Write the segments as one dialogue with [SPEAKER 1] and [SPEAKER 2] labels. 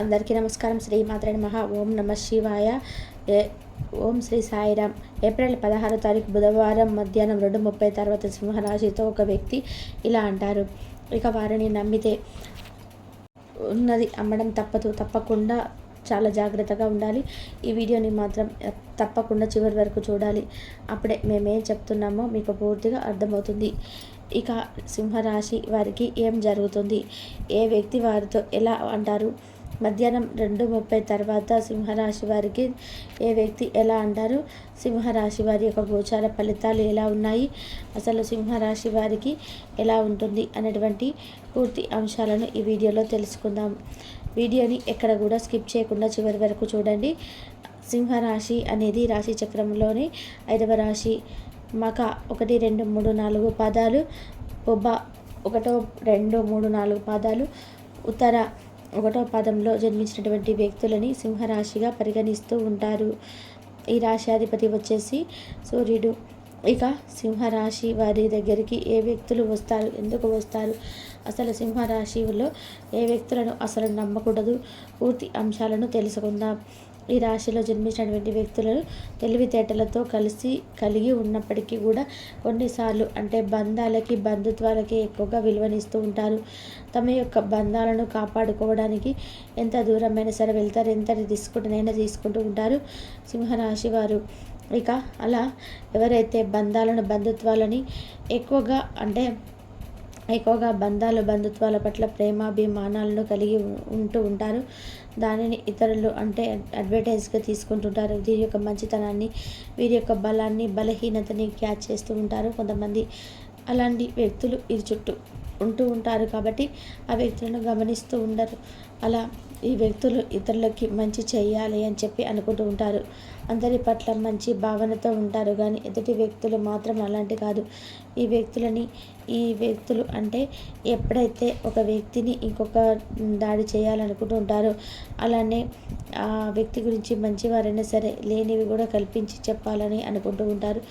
[SPEAKER 1] అందరికీ నమస్కారం. శ్రీ మాత్ర మహా ఓం నమ శివాయ. ఓం శ్రీ సాయిరామ్. ఏప్రిల్ పదహారో తారీఖు బుధవారం మధ్యాహ్నం రెండు ముప్పై తర్వాత సింహరాశితో ఒక వ్యక్తి ఇలా అంటారు. ఇక వారిని నమ్మితే ఉన్నది అమ్మడం తప్పదు. తప్పకుండా చాలా జాగ్రత్తగా ఉండాలి. ఈ వీడియోని మాత్రం తప్పకుండా చివరి వరకు చూడాలి. అప్పుడే మేమేం చెప్తున్నామో మీకు పూర్తిగా అర్థమవుతుంది. ఇక సింహరాశి వారికి ఏం జరుగుతుంది? ఏ వ్యక్తి వారితో ఎలా అంటారు? మధ్యాహ్నం రెండు ముప్పై తర్వాత సింహరాశి వారికి ఏ వ్యక్తి ఎలా అంటారు? సింహరాశి వారి యొక్క గోచార ఫలితాలు ఎలా ఉన్నాయి? అసలు సింహరాశి వారికి ఎలా ఉంటుంది? అనేటువంటి పూర్తి అంశాలను ఈ వీడియోలో తెలుసుకుందాం. వీడియోని ఎక్కడ కూడా స్కిప్ చేయకుండా చివరి వరకు చూడండి. సింహరాశి అనేది రాశి చక్రంలోని ఐదవ రాశి. మక ఒకటి రెండు మూడు నాలుగు పాదాలు. బొబ్బ ఒకటో రెండు మూడు నాలుగు పాదాలు. ఉత్తర ఒకటో పాదంలో జన్మించినటువంటి వ్యక్తులని సింహరాశిగా పరిగణిస్తూ ఉంటారు. ఈ రాశాధిపతి వచ్చేసి సూర్యుడు. ఇక సింహరాశి వారి దగ్గరికి ఏ వ్యక్తులు వస్తారు? ఎందుకు వస్తారు? అసలు సింహరాశిలో ఏ వ్యక్తులను అసలు నమ్మకూడదు? పూర్తి అంశాలను తెలుసుకుందాం. ఈ రాశిలో జన్మించినటువంటి వ్యక్తులు తెలివితేటలతో కలిసి కలిగి ఉన్నప్పటికీ కూడా కొన్నిసార్లు అంటే బంధాలకి బంధుత్వాలకి ఎక్కువగా విలువనిస్తూ ఉంటారు. తమ యొక్క బంధాలను కాపాడుకోవడానికి ఎంత దూరమైనా సరే వెళ్తారు ఎంత తీసుకుంటేనైనా తీసుకుంటూ ఉంటారు సింహరాశి వారు. ఇక అలా ఎవరైతే బంధాలను బంధుత్వాలని ఎక్కువగా అంటే ఎక్కువగా బంధాలు బంధుత్వాల పట్ల ప్రేమాభిమానాలను కలిగి ఉంటూ ఉంటారు. దానిని ఇతరులు అంటే అడ్వర్టైజ్గా తీసుకుంటుంటారు. వీరి యొక్క మంచితనాన్ని వీరి యొక్క బలాన్ని బలహీనతని క్యాచ్ చేస్తూ ఉంటారు కొంతమంది. అలాంటి వ్యక్తులు ఇది చుట్టూ ఉంటూ ఉంటారు కాబట్టి ఆ వ్యక్తులను గమనిస్తూ ఉండరు. అలా ఈ వ్యక్తులు ఇతరులకి మంచి చేయాలి అని చెప్పి అనుకుంటూ ఉంటారు. అందరి పట్ల మంచి భావనతో ఉంటారు కానీ ఎదుటి వ్యక్తులు మాత్రం అలాంటి కాదు. ఈ వ్యక్తులని ఈ వ్యక్తులు అంటే ఎప్పుడైతే ఒక వ్యక్తిని ఇంకొక దాడి చేయాలనుకుంటూ ఉంటారో అలానే ఆ వ్యక్తి గురించి మంచివారైనా సరే లేనివి కూడా కల్పించి చెప్పాలని అనుకుంటూ ఉంటారు.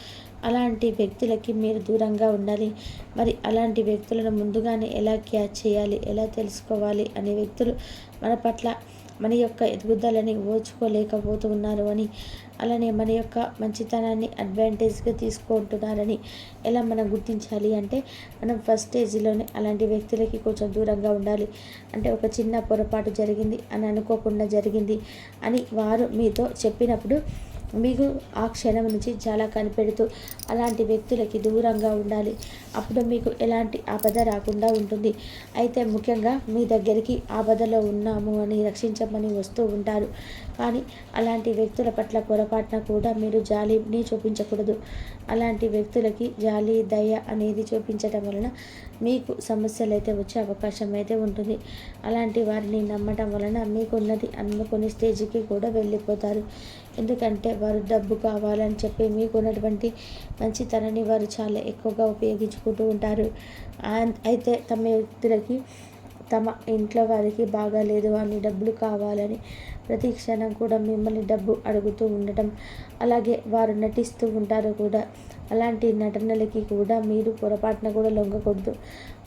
[SPEAKER 1] అలాంటి వ్యక్తులకి మీరు దూరంగా ఉండాలి. మరి అలాంటి వ్యక్తులను ముందుగానే ఎలా క్యాచ్ చేయాలి? ఎలా తెలుసుకోవాలి? అనే వ్యక్తులు మన పట్ల మన యొక్క ఎదుగుదలని ఓచుకోలేకపోతూ ఉన్నారు అని అలానే మన యొక్క మంచితనాన్ని అడ్వాంటేజ్గా తీసుకుంటున్నారని ఎలా మనం గుర్తించాలి అంటే మనం ఫస్ట్ స్టేజ్లోనే అలాంటి వ్యక్తులకి కొంచెం దూరంగా ఉండాలి. అంటే ఒక చిన్న పొరపాటు జరిగింది అని అనుకోకుండా జరిగింది అని వారు మీతో చెప్పినప్పుడు మీకు ఆ క్షణం నుంచి చాలా కనిపెడుతూ అలాంటి వ్యక్తులకి దూరంగా ఉండాలి. అప్పుడు మీకు ఎలాంటి ఆపద రాకుండా ఉంటుంది. అయితే ముఖ్యంగా మీ దగ్గరికి ఆపదలో ఉన్నాము అని రక్షించమని వస్తూ ఉంటారు. కానీ అలాంటి వ్యక్తుల పట్ల పొరపాటున కూడా మీరు జాలిని చూపించకూడదు. అలాంటి వ్యక్తులకి జాలి దయ అనేది చూపించడం వలన మీకు సమస్యలు అయితే వచ్చే అవకాశం అయితే ఉంటుంది. అలాంటి వారిని నమ్మటం వలన మీకున్నది అనుకునే స్టేజ్కి కూడా వెళ్ళిపోతారు. ఎందుకంటే వారు డబ్బు కావాలని చెప్పి మీకున్నటువంటి మంచితనాన్ని వారు చాలా ఎక్కువగా ఉపయోగించుకుంటూ ఉంటారు. అయితే తమ వ్యక్తులకి తమ ఇంట్లో వారికి బాగాలేదు అని డబ్బులు కావాలని ప్రతి క్షణం కూడా మిమ్మల్ని డబ్బు అడుగుతూ ఉండటం అలాగే వారు నటిస్తూ ఉంటారు కూడా. అలాంటి నటనలకి కూడా మీరు పొరపాటున కూడా లొంగకూడదు.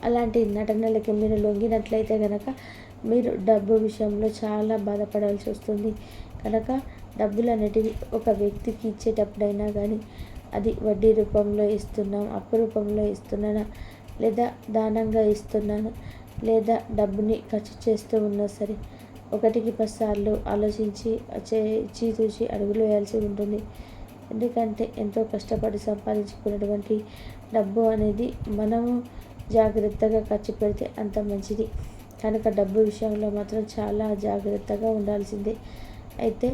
[SPEAKER 1] అలాంటి నటనలకి మీరు లొంగినట్లయితే కనుక మీరు డబ్బు విషయంలో చాలా బాధపడాల్సి వస్తుంది. కనుక డబ్బులు అనేటివి ఒక వ్యక్తికి ఇచ్చేటప్పుడైనా కానీ అది వడ్డీ రూపంలో ఇస్తున్నాం అప్పు రూపంలో ఇస్తున్నానా లేదా దానంగా ఇస్తున్నాను లేదా డబ్బుని ఖర్చు చేస్తూ ఉన్నా సరే ఒకటికి పదిసార్లు ఆలోచించి చేచి చూసి అడుగులు వేయాల్సి ఉంటుంది. ఎందుకంటే ఎంతో కష్టపడి సంపాదించుకున్నటువంటి డబ్బు అనేది మనము జాగ్రత్తగా ఖర్చు పెడితే అంత మంచిది. కనుక డబ్బు విషయంలో మాత్రం చాలా జాగ్రత్తగా ఉండాల్సిందే. అయితే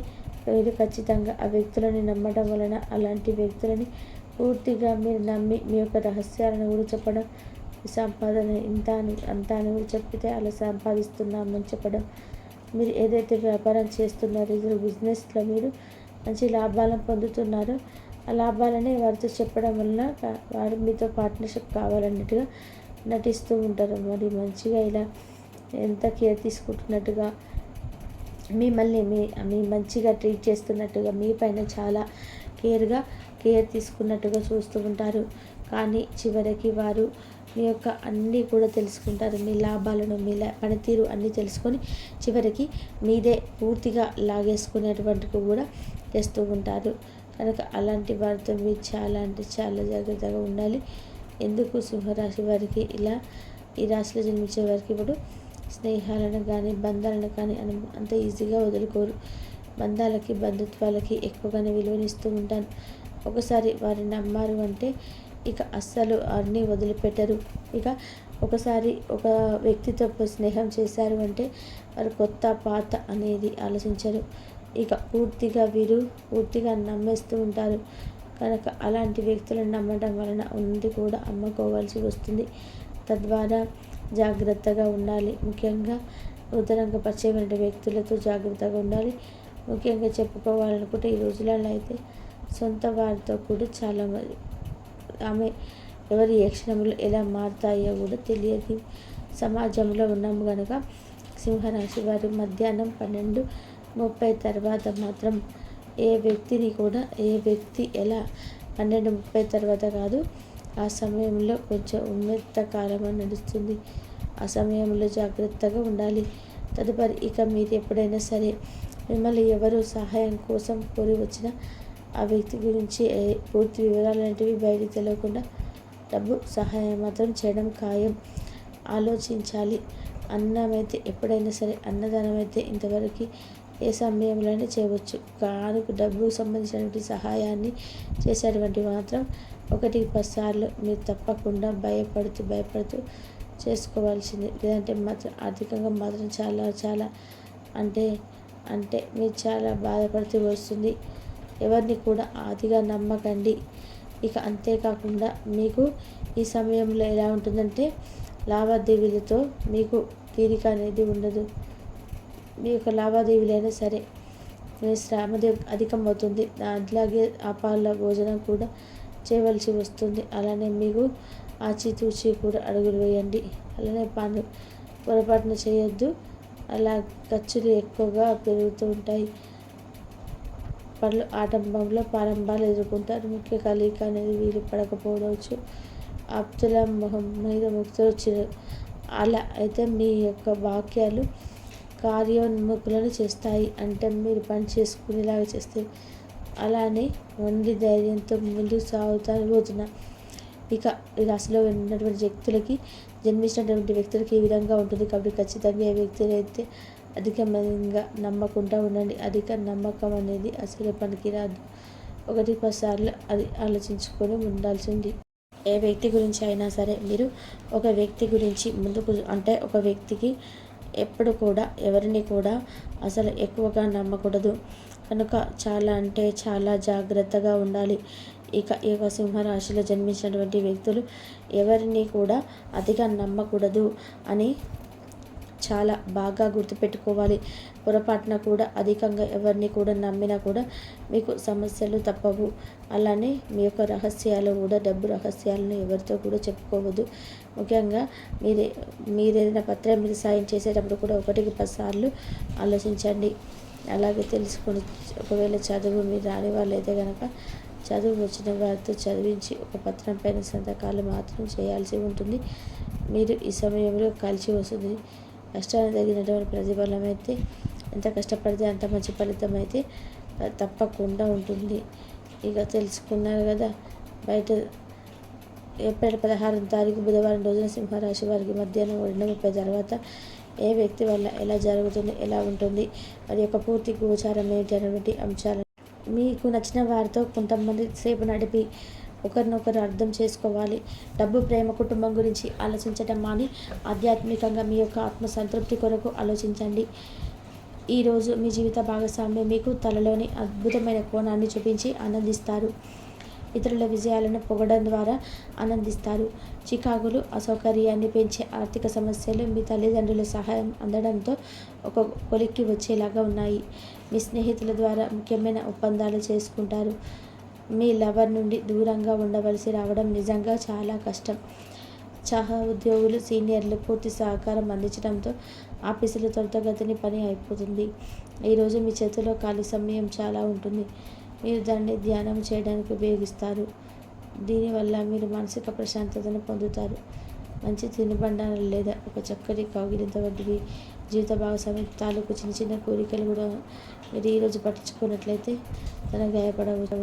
[SPEAKER 1] మీరు ఖచ్చితంగా ఆ వ్యక్తులని నమ్మడం వలన అలాంటి వ్యక్తులని పూర్తిగా మీరు నమ్మి మీ యొక్క రహస్యాలను కూడా చెప్పడం సంపాదన ఇంత అని అంత అని చెప్తే చెప్పితే అలా సంపాదిస్తున్నామని చెప్పడం. మీరు ఏదైతే వ్యాపారం చేస్తున్నారో ఇది బిజినెస్లో మీరు మంచి లాభాలను పొందుతున్నారో ఆ లాభాలనే వారితో చెప్పడం వలన వారు మీతో పార్ట్నర్షిప్ కావాలన్నట్టుగా నటిస్తూ ఉంటారు. మరి మంచిగా ఇలా ఎంత కేర్ తీసుకుంటున్నట్టుగా మిమ్మల్ని మీ మీ మంచిగా ట్రీట్ చేస్తున్నట్టుగా మీ పైన చాలా కేర్గా కేర్ తీసుకున్నట్టుగా చూస్తూ ఉంటారు. కానీ చివరికి వారు మీ యొక్క అన్నీ కూడా తెలుసుకుంటారు. మీ లాభాలను మీ పనితీరు అన్నీ తెలుసుకొని చివరికి మీదే పూర్తిగా లాగేసుకునేటువంటి కూడా చేస్తూ ఉంటారు. కనుక అలాంటి వారితో మీరు చాలా అంటే చాలా జాగ్రత్తగా ఉండాలి. ఎందుకు సింహరాశి వారికి ఇలా ఈ రాశిలో జన్మించే వారికి ఇప్పుడు స్నేహాలను కానీ బంధాలను కానీ అంత ఈజీగా వదులుకోరు. బంధాలకి బంధుత్వాలకి ఎక్కువగానే విలువనిస్తూ ఉంటాను ఒకసారి వారిని నమ్మారు అంటే ఇక అస్సలు అన్నీ వదిలిపెట్టరు. ఇక ఒకసారి ఒక వ్యక్తితో స్నేహం చేశారు అంటే వారు కొత్త పాత అనేది ఆలోచించరు. ఇక పూర్తిగా వీరు పూర్తిగా నమ్మేస్తూ ఉంటారు. కనుక అలాంటి వ్యక్తులను నమ్మడం వలన ఉంది కూడా అమ్ముకోవాల్సి వస్తుంది. తద్వారా జాగ్రత్తగా ఉండాలి. ముఖ్యంగా నూతనంగా పరిచయమైన వ్యక్తులతో జాగ్రత్తగా ఉండాలి. ముఖ్యంగా చెప్పుకోవాలనుకుంటే ఈ రోజులలో అయితే సొంత వారితో కూడా చాలా ఆమె ఎవరి ఏ క్షణంలో ఎలా మారుతాయో కూడా తెలియదు. సమాజంలో ఉన్నాము కనుక సింహరాశి వారు మధ్యాహ్నం పన్నెండు ముప్పై తర్వాత మాత్రం ఏ వ్యక్తిని కూడా ఏ వ్యక్తి ఎలా పన్నెండు ముప్పై తర్వాత కాదు ఆ సమయంలో కొంచెం ఉమ్మెత్త కాలం నడుస్తుంది. ఆ సమయంలో జాగ్రత్తగా ఉండాలి. తదుపరి ఇక మీరు ఎప్పుడైనా సరే మిమ్మల్ని ఎవరు సహాయం కోసం కోరి వచ్చినా ఆ వ్యక్తి గురించి పూర్తి వివరాలు అనేటివి బయటకు తెలియకుండా డబ్బు సహాయం మాత్రం చేయడం ఖాయం. ఆలోచించాలి. అన్నమైతే ఎప్పుడైనా సరే అన్నదానం అయితే ఇంతవరకు ఏ సమయంలోనే చేయవచ్చు. కానుకు డబ్బుకు సంబంధించినటువంటి సహాయాన్ని చేసేటువంటి మాత్రం ఒకటి పదిసార్లు మీరు తప్పకుండా భయపడుతూ భయపడుతూ చేసుకోవాల్సింది. లేదంటే మాత్రం ఆర్థికంగా మాత్రం చాలా చాలా అంటే అంటే మీరు చాలా బాధపడుతూ వస్తుంది. ఎవరిని కూడా అతిగా నమ్మకండి. ఇక అంతేకాకుండా మీకు ఈ సమయంలో ఎలా ఉంటుందంటే లావాదేవీలతో మీకు తీరిక అనేది ఉండదు. మీ యొక్క లావాదేవీలైనా సరే మీ శ్రమ అధికమవుతుంది. అట్లాగే అపాల భోజనం కూడా చేయవలసి వస్తుంది. అలానే మీకు ఆచితూచి కూడా అడుగులు వేయండి. అలానే పను పొరపాటున చేయొద్దు. అలా ఖర్చులు ఎక్కువగా పెరుగుతూ ఉంటాయి. పనులు ఆటంబంలో ప్రారంభాలు ఎదుర్కొంటారు. ముఖ్య కలయిక అనేది వీలు పడకపోవచ్చు. ఆప్తుల మొహం మీద ముక్తులు వచ్చిన అలా అయితే మీ యొక్క వాక్యాలు కార్యోన్ముఖులను చేస్తాయి. అంటే మీరు పని చేసుకునేలాగా చేస్తాయి అలానే మొండి ధైర్యంతో ముందుకు సాగుతాను పోతున్నా ఇక ఈ రాశిలో ఉన్నటువంటి వ్యక్తులకి జన్మించినటువంటి వ్యక్తులకి ఈ విధంగా ఉంటుంది. కాబట్టి ఖచ్చితంగా ఏ వ్యక్తులైతే అధికంగా నమ్మకుండా ఉండండి. అధిక నమ్మకం అనేది అసలు పనికిరాదు. ఒకటి పదిసార్లు అది ఆలోచించుకొని ఉండాల్సింది. ఏ వ్యక్తి గురించి అయినా సరే మీరు ఒక వ్యక్తి గురించి ముందుకు అంటే ఒక వ్యక్తికి ఎప్పుడు కూడా ఎవరిని కూడా అసలు ఎక్కువగా నమ్మకూడదు. కనుక చాలా అంటే చాలా జాగ్రత్తగా ఉండాలి. ఇక ఈ యొక్క సింహరాశిలో జన్మించినటువంటి వ్యక్తులు ఎవరిని కూడా అతిగా నమ్మకూడదు అని చాలా బాగా గుర్తుపెట్టుకోవాలి. పొరపాటున కూడా అధికంగా ఎవరిని కూడా నమ్మినా కూడా మీకు సమస్యలు తప్పవు. అలానే మీ యొక్క రహస్యాలు కూడా డబ్బు రహస్యాలను ఎవరితో కూడా చెప్పుకోవద్దు. ముఖ్యంగా మీరే మీరేదైనా పత్రం మీద సాయం చేసేటప్పుడు కూడా ఒకటికి పదిసార్లు ఆలోచించండి. అలాగే తెలుసుకొని ఒకవేళ చదువు మీరు రాని వాళ్ళైతే కనుక చదువు వచ్చిన వారితో చదివించి ఒక పత్రం పైన సంతకాలు మాత్రం చేయాల్సి ఉంటుంది. మీరు ఈ సమయంలో కలిసి వస్తుంది. కష్టాన్ని తగినటువంటి ప్రతిఫలం అయితే ఎంత కష్టపడితే అంత మంచి ఫలితం అయితే తప్పకుండా ఉంటుంది. ఇక తెలుసుకున్నారు కదా బయట ఏప్రిల్ పదహారు తారీఖు బుధవారం రోజున సింహరాశి వారికి మధ్యాహ్నం రెండు ముప్పై తర్వాత ఏ వ్యక్తి వల్ల ఎలా జరుగుతుంది ఎలా ఉంటుంది అది యొక్క పూర్తి గోచారం ఏంటి అనేటువంటి అంశాలు. మీకు నచ్చిన వారితో కొంతమంది సేపు నడిపి ఒకరినొకరు అర్థం చేసుకోవాలి. డబ్బు ప్రేమ కుటుంబం గురించి ఆలోచించటం మాని ఆధ్యాత్మికంగా మీ యొక్క ఆత్మసంతృప్తి కొరకు ఆలోచించండి. ఈరోజు మీ జీవిత భాగస్వామ్యం మీకు తలలోని అద్భుతమైన కోణాన్ని చూపించి ఆనందిస్తారు. ఇతరుల విజయాలను పొగడం ద్వారా ఆనందిస్తారు. చికాకులు అసౌకర్యాన్ని పెంచే ఆర్థిక సమస్యలు మీ తల్లిదండ్రుల సహాయం అందడంతో ఒక కొలిక్కి వచ్చేలాగా ఉన్నాయి. మీ స్నేహితుల ద్వారా ముఖ్యమైన ఒప్పందాలు చేసుకుంటారు. మీ లవర్ నుండి దూరంగా ఉండవలసి రావడం నిజంగా చాలా కష్టం. సహా ఉద్యోగులు సీనియర్లు పూర్తి సహకారం అందించడంతో ఆఫీసులు త్వరితగతిని పని అయిపోతుంది. ఈరోజు మీ చేతిలో ఖాళీ సమయం చాలా ఉంటుంది. మీరు దాన్ని ధ్యానం చేయడానికి ఉపయోగిస్తారు. దీనివల్ల మీరు మానసిక ప్రశాంతతను పొందుతారు. మంచి తినుబండారాలు లేదా ఒక చక్కటి కౌగిలింత వంటివి జీవిత భాగస్వామి తాలూకు చిన్న చిన్న కోరికలు కూడా మీరు ఈరోజు పట్టించుకున్నట్లయితే తన గాయపడవచ్చు.